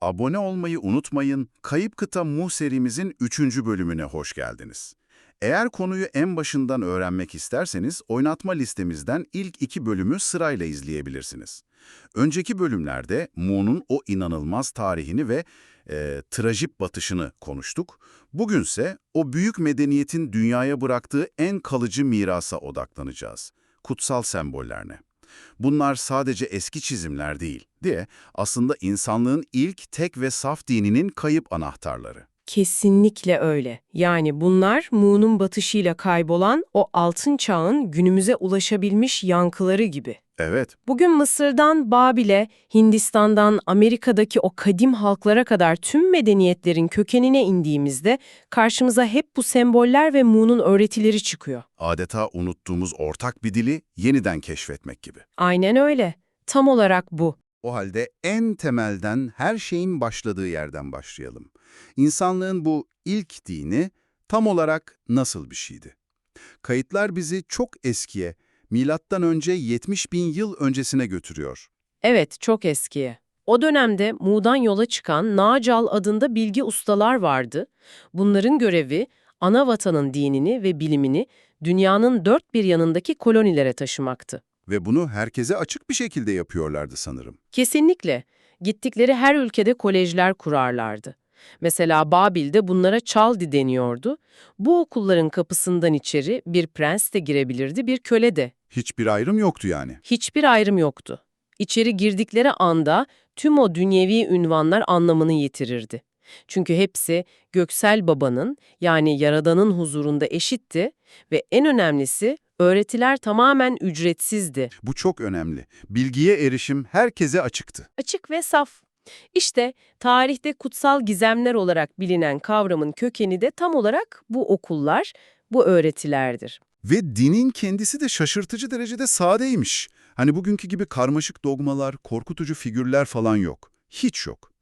Abone olmayı unutmayın. Kayıp Kıta Mu serimizin 3. bölümüne hoş geldiniz. Eğer konuyu en başından öğrenmek isterseniz oynatma listemizden ilk iki bölümü sırayla izleyebilirsiniz. Önceki bölümlerde Mu'nun o inanılmaz tarihini ve e, trajik batışını konuştuk. Bugünse o büyük medeniyetin dünyaya bıraktığı en kalıcı mirasa odaklanacağız. Kutsal sembollerine. Bunlar sadece eski çizimler değil, diye aslında insanlığın ilk tek ve saf dininin kayıp anahtarları. Kesinlikle öyle. Yani bunlar Mu'nun batışıyla kaybolan o altın çağın günümüze ulaşabilmiş yankıları gibi. Evet, Bugün Mısır'dan Babil'e, Hindistan'dan Amerika'daki o kadim halklara kadar tüm medeniyetlerin kökenine indiğimizde karşımıza hep bu semboller ve Mu'nun öğretileri çıkıyor. adeta unuttuğumuz ortak bir dili yeniden keşfetmek gibi. Aynen öyle. Tam olarak bu. O halde en temelden her şeyin başladığı yerden başlayalım. İnsanlığın bu ilk dini tam olarak nasıl bir şeydi? Kayıtlar bizi çok eskiye, milattan önce 70 bin yıl öncesine götürüyor. Evet, çok eskiye. O dönemde Mu'dan yola çıkan Nacal adında bilgi ustalar vardı. Bunların görevi ana vatanın dinini ve bilimini dünyanın dört bir yanındaki kolonilere taşımaktı. Ve bunu herkese açık bir şekilde yapıyorlardı sanırım. Kesinlikle. Gittikleri her ülkede kolejler kurarlardı. Mesela Babil'de bunlara Çaldi deniyordu. Bu okulların kapısından içeri bir prens de girebilirdi, bir köle de. Hiçbir ayrım yoktu yani. Hiçbir ayrım yoktu. İçeri girdikleri anda tüm o dünyevi ünvanlar anlamını yitirirdi. Çünkü hepsi Göksel Baba'nın yani Yaradan'ın huzurunda eşitti ve en önemlisi öğretiler tamamen ücretsizdi. Bu çok önemli. Bilgiye erişim herkese açıktı. Açık ve saf. İşte tarihte kutsal gizemler olarak bilinen kavramın kökeni de tam olarak bu okullar, bu öğretilerdir. Ve dinin kendisi de şaşırtıcı derecede sadeymiş. Hani bugünkü gibi karmaşık dogmalar, korkutucu figürler falan yok. Hiç yok.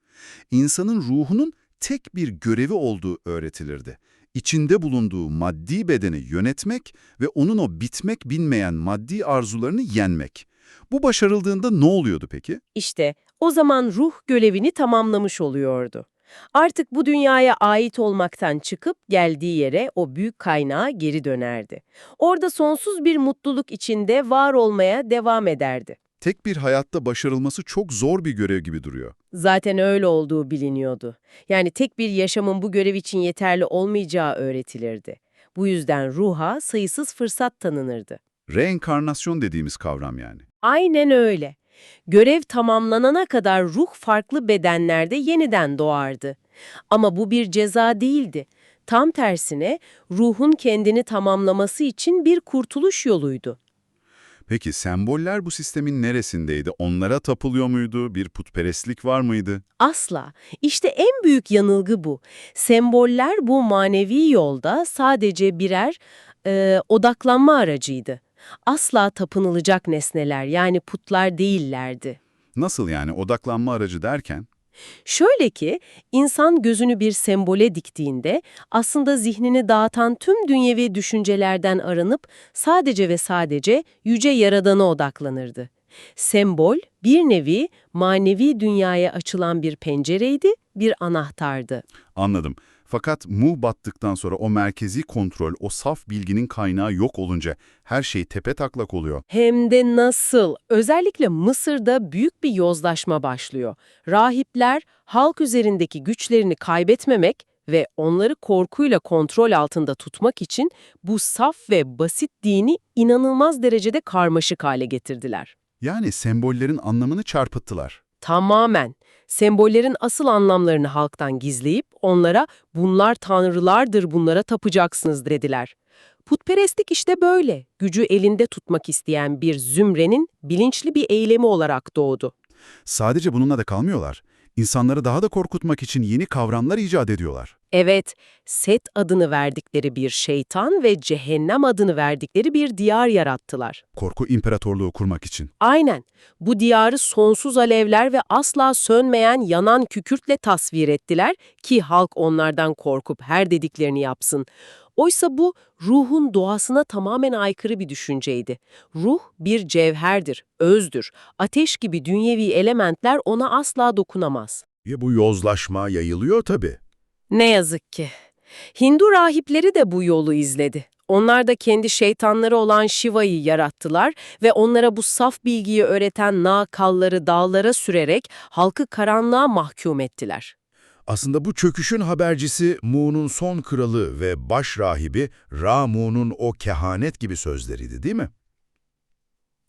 İnsanın ruhunun tek bir görevi olduğu öğretilirdi. İçinde bulunduğu maddi bedeni yönetmek ve onun o bitmek bilmeyen maddi arzularını yenmek. Bu başarıldığında ne oluyordu peki? İşte o zaman ruh görevini tamamlamış oluyordu. Artık bu dünyaya ait olmaktan çıkıp geldiği yere o büyük kaynağa geri dönerdi. Orada sonsuz bir mutluluk içinde var olmaya devam ederdi. Tek bir hayatta başarılması çok zor bir görev gibi duruyor. Zaten öyle olduğu biliniyordu. Yani tek bir yaşamın bu görev için yeterli olmayacağı öğretilirdi. Bu yüzden ruha sayısız fırsat tanınırdı. Reenkarnasyon dediğimiz kavram yani. Aynen öyle. Görev tamamlanana kadar ruh farklı bedenlerde yeniden doğardı. Ama bu bir ceza değildi. Tam tersine ruhun kendini tamamlaması için bir kurtuluş yoluydu. Peki semboller bu sistemin neresindeydi? Onlara tapılıyor muydu? Bir putperestlik var mıydı? Asla. İşte en büyük yanılgı bu. Semboller bu manevi yolda sadece birer e, odaklanma aracıydı. Asla tapınılacak nesneler yani putlar değillerdi. Nasıl yani odaklanma aracı derken? Şöyle ki, insan gözünü bir sembole diktiğinde aslında zihnini dağıtan tüm dünyevi düşüncelerden arınıp sadece ve sadece yüce yaradana odaklanırdı. Sembol bir nevi manevi dünyaya açılan bir pencereydi, bir anahtardı. Anladım. Fakat Mu battıktan sonra o merkezi kontrol, o saf bilginin kaynağı yok olunca her şey tepe taklak oluyor. Hem de nasıl? Özellikle Mısır'da büyük bir yozlaşma başlıyor. Rahipler halk üzerindeki güçlerini kaybetmemek ve onları korkuyla kontrol altında tutmak için bu saf ve basit dini inanılmaz derecede karmaşık hale getirdiler. Yani sembollerin anlamını çarpıttılar. Tamamen. Sembollerin asıl anlamlarını halktan gizleyip onlara bunlar tanrılardır bunlara tapacaksınız dediler. Putperestlik işte böyle. Gücü elinde tutmak isteyen bir zümrenin bilinçli bir eylemi olarak doğdu. Sadece bununla da kalmıyorlar. İnsanları daha da korkutmak için yeni kavramlar icat ediyorlar. Evet, Set adını verdikleri bir şeytan ve Cehennem adını verdikleri bir diyar yarattılar. Korku imparatorluğu kurmak için. Aynen. Bu diyarı sonsuz alevler ve asla sönmeyen yanan kükürtle tasvir ettiler ki halk onlardan korkup her dediklerini yapsın. Oysa bu ruhun doğasına tamamen aykırı bir düşünceydi. Ruh bir cevherdir, özdür. Ateş gibi dünyevi elementler ona asla dokunamaz. Ya bu yozlaşma yayılıyor tabii. Ne yazık ki. Hindu rahipleri de bu yolu izledi. Onlar da kendi şeytanları olan Shiva'yı yarattılar ve onlara bu saf bilgiyi öğreten nakalları dağlara sürerek halkı karanlığa mahkum ettiler. Aslında bu çöküşün habercisi Mu'nun son kralı ve baş rahibi Ra-Mu'nun o kehanet gibi sözleriydi değil mi?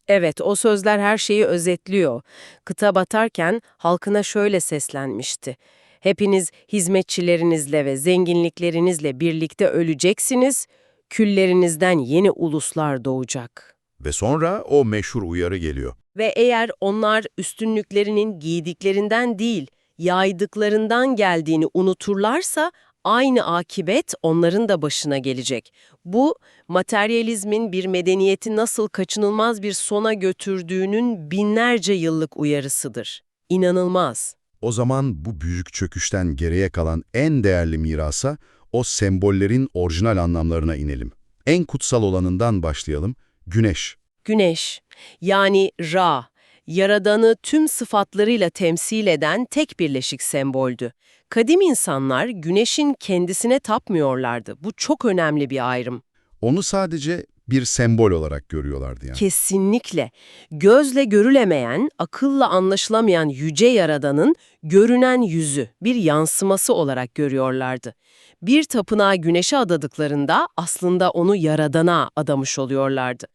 Evet, o sözler her şeyi özetliyor. Kıta batarken halkına şöyle seslenmişti. Hepiniz hizmetçilerinizle ve zenginliklerinizle birlikte öleceksiniz, küllerinizden yeni uluslar doğacak. Ve sonra o meşhur uyarı geliyor. Ve eğer onlar üstünlüklerinin giydiklerinden değil, yaydıklarından geldiğini unuturlarsa aynı akibet onların da başına gelecek. Bu, materyalizmin bir medeniyeti nasıl kaçınılmaz bir sona götürdüğünün binlerce yıllık uyarısıdır. İnanılmaz. O zaman bu büyük çöküşten geriye kalan en değerli mirasa o sembollerin orijinal anlamlarına inelim. En kutsal olanından başlayalım. Güneş. Güneş, yani Ra, Yaradan'ı tüm sıfatlarıyla temsil eden tek birleşik semboldü. Kadim insanlar güneşin kendisine tapmıyorlardı. Bu çok önemli bir ayrım. Onu sadece bir sembol olarak görüyorlardı yani. Kesinlikle. Gözle görülemeyen, akılla anlaşılamayan yüce yaradanın görünen yüzü, bir yansıması olarak görüyorlardı. Bir tapınağa güneşe adadıklarında aslında onu yaradana adamış oluyorlardı.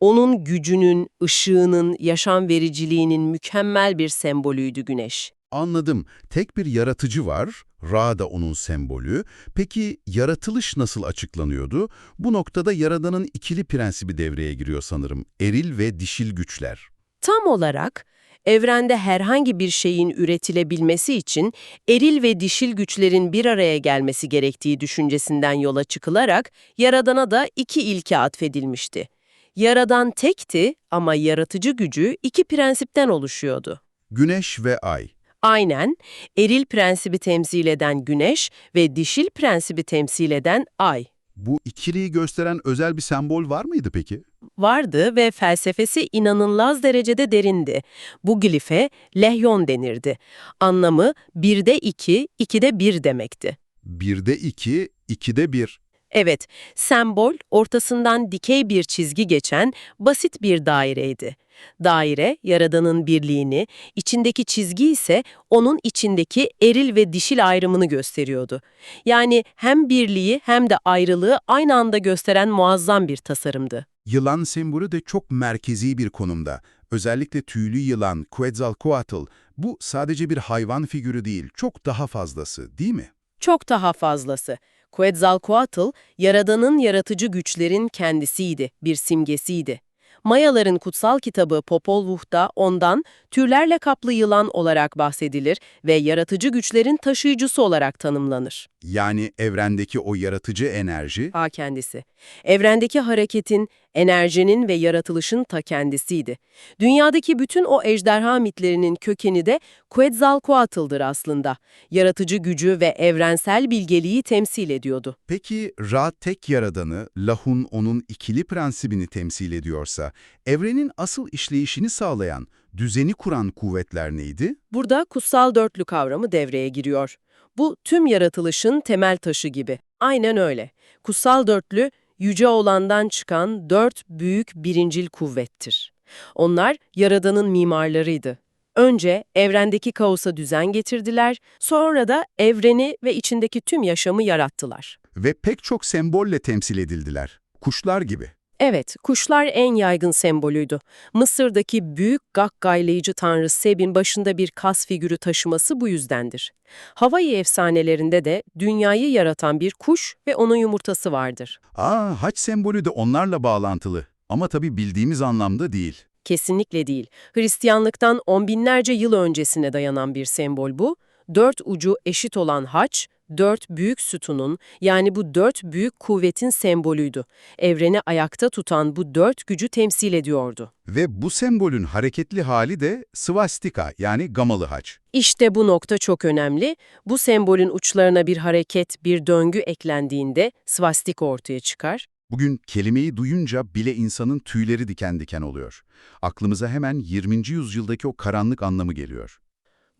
Onun gücünün, ışığının, yaşam vericiliğinin mükemmel bir sembolüydü güneş. Anladım. Tek bir yaratıcı var, Ra da onun sembolü. Peki yaratılış nasıl açıklanıyordu? Bu noktada Yaradan'ın ikili prensibi devreye giriyor sanırım. Eril ve dişil güçler. Tam olarak evrende herhangi bir şeyin üretilebilmesi için eril ve dişil güçlerin bir araya gelmesi gerektiği düşüncesinden yola çıkılarak Yaradan'a da iki ilke atfedilmişti. Yaradan tekti ama yaratıcı gücü iki prensipten oluşuyordu. Güneş ve ay. Aynen, eril prensibi temsil eden güneş ve dişil prensibi temsil eden ay. Bu ikiliyi gösteren özel bir sembol var mıydı peki? vardı ve felsefesi inanılmaz derecede derindi. Bu glife lehyon denirdi. Anlamı birde iki, ikide bir demekti. Birde iki, ikide bir. Evet, sembol ortasından dikey bir çizgi geçen basit bir daireydi. Daire, Yaradan'ın birliğini, içindeki çizgi ise onun içindeki eril ve dişil ayrımını gösteriyordu. Yani hem birliği hem de ayrılığı aynı anda gösteren muazzam bir tasarımdı. Yılan sembolü de çok merkezi bir konumda. Özellikle tüylü yılan, Quetzalcoatl, bu sadece bir hayvan figürü değil, çok daha fazlası, değil mi? Çok daha fazlası. Quetzalcoatl, Yaradan'ın yaratıcı güçlerin kendisiydi, bir simgesiydi. Mayaların kutsal kitabı Popol Vuh'da ondan türlerle kaplı yılan olarak bahsedilir ve yaratıcı güçlerin taşıyıcısı olarak tanımlanır. Yani evrendeki o yaratıcı enerji, Ta kendisi. Evrendeki hareketin, enerjinin ve yaratılışın ta kendisiydi. Dünyadaki bütün o ejderha mitlerinin kökeni de Quetzalcoatl'dır aslında. Yaratıcı gücü ve evrensel bilgeliği temsil ediyordu. peki Ra tek yaradanı, Lahun onun ikili prensibini temsil ediyorsa, evrenin asıl işleyişini sağlayan, düzeni kuran kuvvetler neydi? Burada kutsal dörtlü kavramı devreye giriyor. Bu tüm yaratılışın temel taşı gibi. Aynen öyle. Kutsal dörtlü, yüce olandan çıkan dört büyük birincil kuvvettir. Onlar Yaradan'ın mimarlarıydı. Önce evrendeki kaosa düzen getirdiler, sonra da evreni ve içindeki tüm yaşamı yarattılar. Ve pek çok sembolle temsil edildiler. Kuşlar gibi. Evet, kuşlar en yaygın sembolüydü. Mısır'daki büyük gaggaylayıcı tanrı Seb'in başında bir kas figürü taşıması bu yüzdendir. Hawaii efsanelerinde de dünyayı yaratan bir kuş ve onun yumurtası vardır. Aa, haç sembolü de onlarla bağlantılı. Ama tabii bildiğimiz anlamda değil. Kesinlikle değil. Hristiyanlıktan on binlerce yıl öncesine dayanan bir sembol bu. Dört ucu eşit olan haç, dört büyük sütunun yani bu dört büyük kuvvetin sembolüydü. Evreni ayakta tutan bu dört gücü temsil ediyordu. Ve bu sembolün hareketli hali de svastika yani gamalı haç. İşte bu nokta çok önemli. Bu sembolün uçlarına bir hareket, bir döngü eklendiğinde svastika ortaya çıkar. Bugün kelimeyi duyunca bile insanın tüyleri diken diken oluyor. Aklımıza hemen 20. yüzyıldaki o karanlık anlamı geliyor.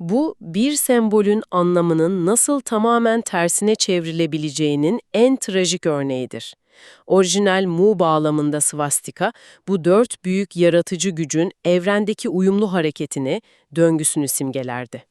Bu, bir sembolün anlamının nasıl tamamen tersine çevrilebileceğinin en trajik örneğidir. Orijinal Mu bağlamında svastika, bu dört büyük yaratıcı gücün evrendeki uyumlu hareketini, döngüsünü simgelerdi.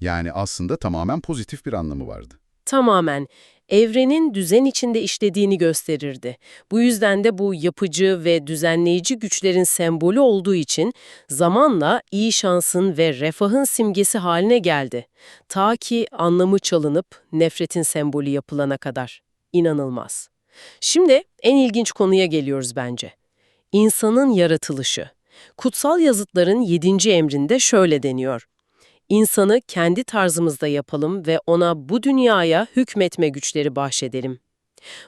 Yani aslında tamamen pozitif bir anlamı vardı. Tamamen evrenin düzen içinde işlediğini gösterirdi. Bu yüzden de bu yapıcı ve düzenleyici güçlerin sembolü olduğu için zamanla iyi şansın ve refahın simgesi haline geldi. Ta ki anlamı çalınıp nefretin sembolü yapılana kadar. İnanılmaz. Şimdi en ilginç konuya geliyoruz bence. İnsanın yaratılışı. Kutsal yazıtların 7. emrinde şöyle deniyor. İnsanı kendi tarzımızda yapalım ve ona bu dünyaya hükmetme güçleri bahşedelim.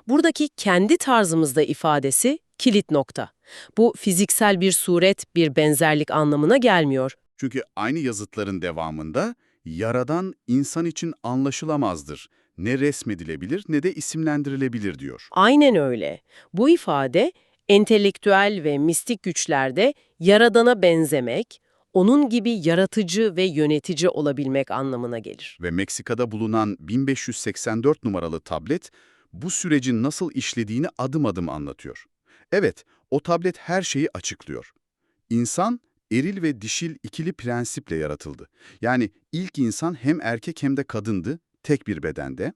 Buradaki kendi tarzımızda ifadesi kilit nokta. Bu fiziksel bir suret, bir benzerlik anlamına gelmiyor. Çünkü aynı yazıtların devamında yaradan insan için anlaşılamazdır. Ne resmedilebilir ne de isimlendirilebilir diyor. Aynen öyle. Bu ifade entelektüel ve mistik güçlerde yaradana benzemek, onun gibi yaratıcı ve yönetici olabilmek anlamına gelir. Ve Meksika'da bulunan 1584 numaralı tablet bu sürecin nasıl işlediğini adım adım anlatıyor. Evet, o tablet her şeyi açıklıyor. İnsan, eril ve dişil ikili prensiple yaratıldı. Yani ilk insan hem erkek hem de kadındı, tek bir bedende.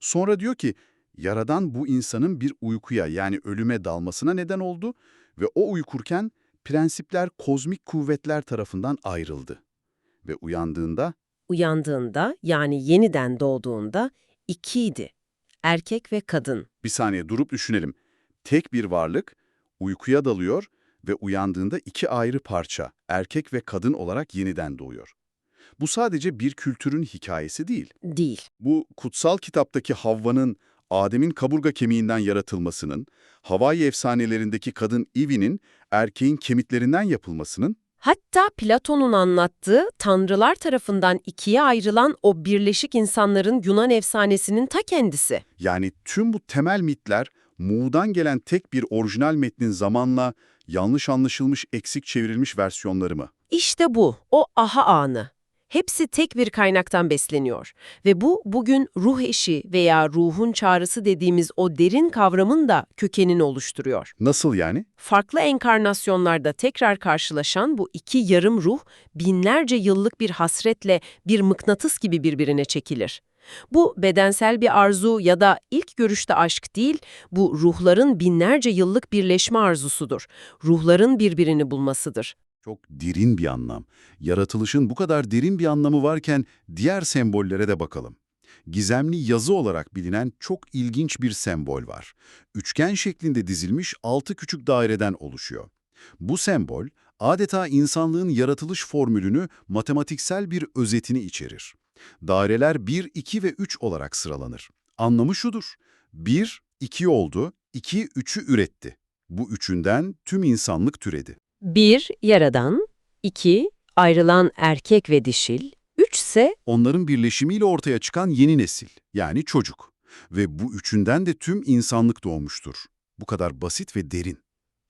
Sonra diyor ki, Yaradan bu insanın bir uykuya yani ölüme dalmasına neden oldu ve o uykurken prensipler kozmik kuvvetler tarafından ayrıldı. Ve uyandığında Uyandığında yani yeniden doğduğunda ikiydi. Erkek ve kadın. Bir saniye durup düşünelim. Tek bir varlık uykuya dalıyor ve uyandığında iki ayrı parça, erkek ve kadın olarak yeniden doğuyor. Bu sadece bir kültürün hikayesi değil. Değil. Bu kutsal kitaptaki Havva'nın Adem'in kaburga kemiğinden yaratılmasının, Havai efsanelerindeki kadın Eve'nin erkeğin kemiklerinden yapılmasının, Hatta Platon'un anlattığı tanrılar tarafından ikiye ayrılan o birleşik insanların Yunan efsanesinin ta kendisi. yani tüm bu temel mitler Mu'dan gelen tek bir orijinal metnin zamanla yanlış anlaşılmış, eksik çevrilmiş versiyonları mı? İşte bu, o aha anı. Hepsi tek bir kaynaktan besleniyor. Ve bu bugün ruh eşi veya ruhun çağrısı dediğimiz o derin kavramın da kökenini oluşturuyor. Nasıl yani? Farklı enkarnasyonlarda tekrar karşılaşan bu iki yarım ruh binlerce yıllık bir hasretle bir mıknatıs gibi birbirine çekilir. Bu bedensel bir arzu ya da ilk görüşte aşk değil, bu ruhların binlerce yıllık birleşme arzusudur. Ruhların birbirini bulmasıdır. Çok derin bir anlam. Yaratılışın bu kadar derin bir anlamı varken diğer sembollere de bakalım. Gizemli yazı olarak bilinen çok ilginç bir sembol var. Üçgen şeklinde dizilmiş altı küçük daireden oluşuyor. Bu sembol adeta insanlığın yaratılış formülünü matematiksel bir özetini içerir. Daireler 1, 2 ve 3 olarak sıralanır. Anlamı şudur. 1, 2 oldu, 2, 3'ü üretti. Bu üçünden tüm insanlık türedi. 1. Yaradan 2. Ayrılan erkek ve dişil 3 ise onların birleşimiyle ortaya çıkan yeni nesil, yani çocuk. Ve bu üçünden de tüm insanlık doğmuştur. Bu kadar basit ve derin.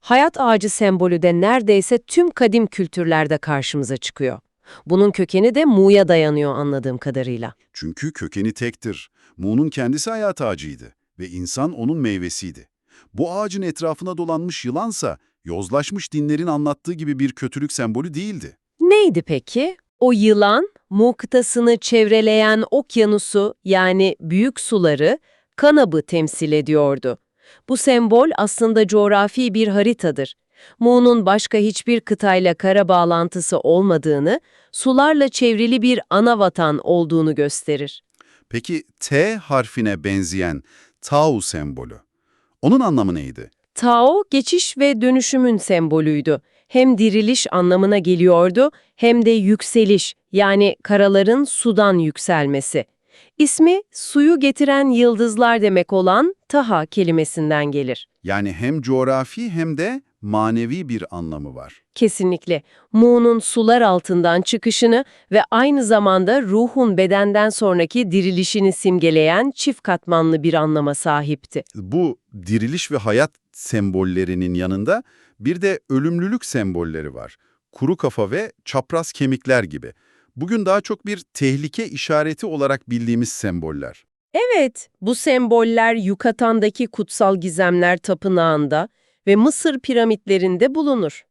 hayat ağacı sembolü de neredeyse tüm kadim kültürlerde karşımıza çıkıyor. Bunun kökeni de Mu'ya dayanıyor anladığım kadarıyla. Çünkü kökeni tektir. Mu'nun kendisi hayat ağacıydı ve insan onun meyvesiydi. Bu ağacın etrafına dolanmış yılansa, yozlaşmış dinlerin anlattığı gibi bir kötülük sembolü değildi. Neydi peki? O yılan, Mu kıtasını çevreleyen okyanusu yani büyük suları, Kanab'ı temsil ediyordu. Bu sembol aslında coğrafi bir haritadır. Mu'nun başka hiçbir kıtayla kara bağlantısı olmadığını, sularla çevrili bir ana vatan olduğunu gösterir. Peki T harfine benzeyen Tau sembolü. Onun anlamı neydi? Tao, geçiş ve dönüşümün sembolüydü. Hem diriliş anlamına geliyordu hem de yükseliş yani karaların sudan yükselmesi. İsmi suyu getiren yıldızlar demek olan Taha kelimesinden gelir. Yani hem coğrafi hem de manevi bir anlamı var. Kesinlikle Mu'nun sular altından çıkışını ve aynı zamanda ruhun bedenden sonraki dirilişini simgeleyen çift katmanlı bir anlama sahipti. Bu diriliş ve hayat sembollerinin yanında bir de ölümlülük sembolleri var. Kuru kafa ve çapraz kemikler gibi. Bugün daha çok bir tehlike işareti olarak bildiğimiz semboller. Evet, bu semboller Yukatan'daki kutsal gizemler tapınağında ve Mısır piramitlerinde bulunur.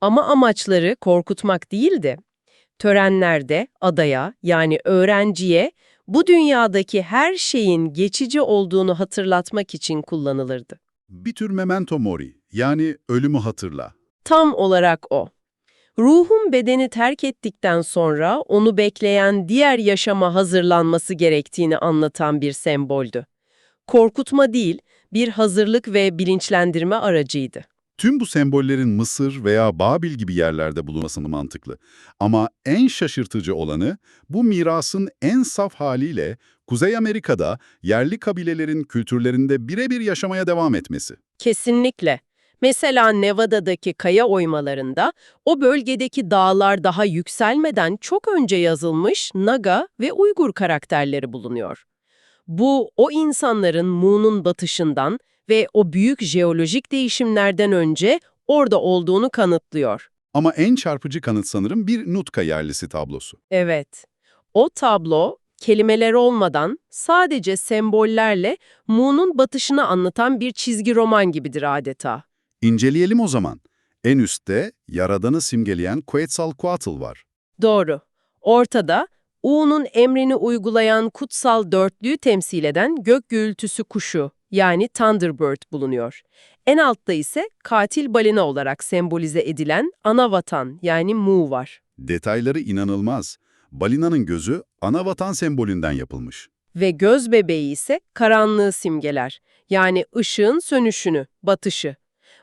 Ama amaçları korkutmak değildi. Törenlerde adaya yani öğrenciye bu dünyadaki her şeyin geçici olduğunu hatırlatmak için kullanılırdı. Bir tür memento mori, yani ölümü hatırla. Tam olarak o. Ruhun bedeni terk ettikten sonra onu bekleyen diğer yaşama hazırlanması gerektiğini anlatan bir semboldü. Korkutma değil, bir hazırlık ve bilinçlendirme aracıydı. Tüm bu sembollerin Mısır veya Babil gibi yerlerde bulunması mantıklı. Ama en şaşırtıcı olanı bu mirasın en saf haliyle Kuzey Amerika'da yerli kabilelerin kültürlerinde birebir yaşamaya devam etmesi. Kesinlikle. Mesela Nevada'daki kaya oymalarında o bölgedeki dağlar daha yükselmeden çok önce yazılmış Naga ve Uygur karakterleri bulunuyor. Bu, o insanların Mu'nun batışından ve o büyük jeolojik değişimlerden önce orada olduğunu kanıtlıyor. Ama en çarpıcı kanıt sanırım bir Nutka yerlisi tablosu. Evet, o tablo kelimeler olmadan sadece sembollerle Mu'nun batışını anlatan bir çizgi roman gibidir adeta. İnceleyelim o zaman. En üstte Yaradan'ı simgeleyen Quetzalcoatl var. Doğru. Ortada U'nun emrini uygulayan kutsal dörtlüğü temsil eden gök gürültüsü kuşu yani Thunderbird bulunuyor. En altta ise katil balina olarak sembolize edilen ana vatan yani Mu var. Detayları inanılmaz. Balinanın gözü ana vatan sembolünden yapılmış. Ve göz bebeği ise karanlığı simgeler yani ışığın sönüşünü, batışı.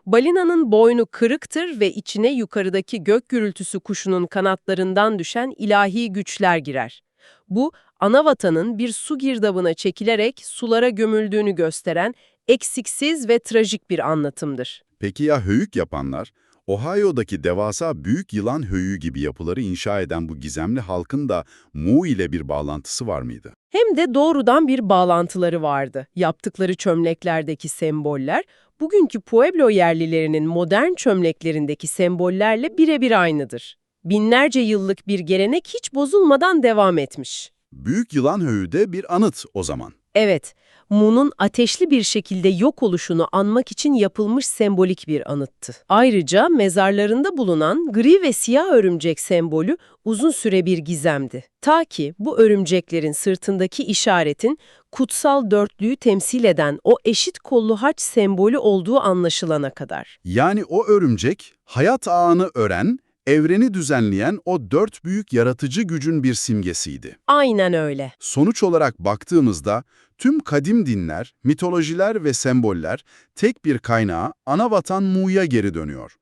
Balinanın boynu kırıktır ve içine yukarıdaki gök gürültüsü kuşunun kanatlarından düşen ilahi güçler girer. Bu, ana vatanın bir su girdabına çekilerek sulara gömüldüğünü gösteren eksiksiz ve trajik bir anlatımdır. Peki ya höyük yapanlar? Ohio'daki devasa büyük yılan höyüğü gibi yapıları inşa eden bu gizemli halkın da Mu ile bir bağlantısı var mıydı? Hem de doğrudan bir bağlantıları vardı. Yaptıkları çömleklerdeki semboller, bugünkü Pueblo yerlilerinin modern çömleklerindeki sembollerle birebir aynıdır. Binlerce yıllık bir gelenek hiç bozulmadan devam etmiş. Büyük yılan höyüğü de bir anıt o zaman. Evet, Mu'nun ateşli bir şekilde yok oluşunu anmak için yapılmış sembolik bir anıttı. Ayrıca mezarlarında bulunan gri ve siyah örümcek sembolü uzun süre bir gizemdi. Ta ki bu örümceklerin sırtındaki işaretin kutsal dörtlüğü temsil eden o eşit kollu haç sembolü olduğu anlaşılana kadar. Yani o örümcek, hayat ağını ören, evreni düzenleyen o dört büyük yaratıcı gücün bir simgesiydi. Aynen öyle. Sonuç olarak baktığımızda tüm kadim dinler, mitolojiler ve semboller tek bir kaynağa, ana vatan Mu'ya geri dönüyor.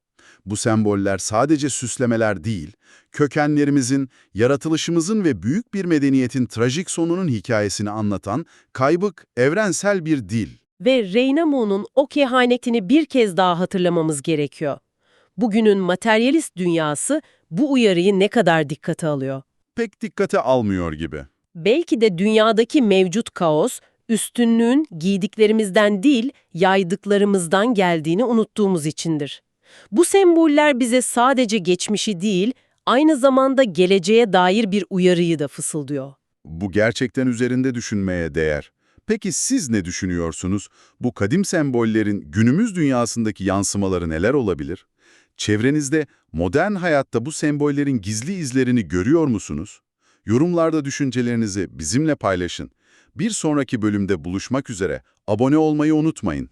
Bu semboller sadece süslemeler değil, kökenlerimizin, yaratılışımızın ve büyük bir medeniyetin trajik sonunun hikayesini anlatan kaybık, evrensel bir dil. Ve Reyna Mu'nun o kehanetini bir kez daha hatırlamamız gerekiyor. Bugünün materyalist dünyası bu uyarıyı ne kadar dikkate alıyor? Pek dikkate almıyor gibi. Belki de dünyadaki mevcut kaos, üstünlüğün giydiklerimizden değil, yaydıklarımızdan geldiğini unuttuğumuz içindir. Bu semboller bize sadece geçmişi değil, aynı zamanda geleceğe dair bir uyarıyı da fısıldıyor. Bu gerçekten üzerinde düşünmeye değer. Peki siz ne düşünüyorsunuz? Bu kadim sembollerin günümüz dünyasındaki yansımaları neler olabilir? Çevrenizde modern hayatta bu sembollerin gizli izlerini görüyor musunuz? Yorumlarda düşüncelerinizi bizimle paylaşın. Bir sonraki bölümde buluşmak üzere. Abone olmayı unutmayın.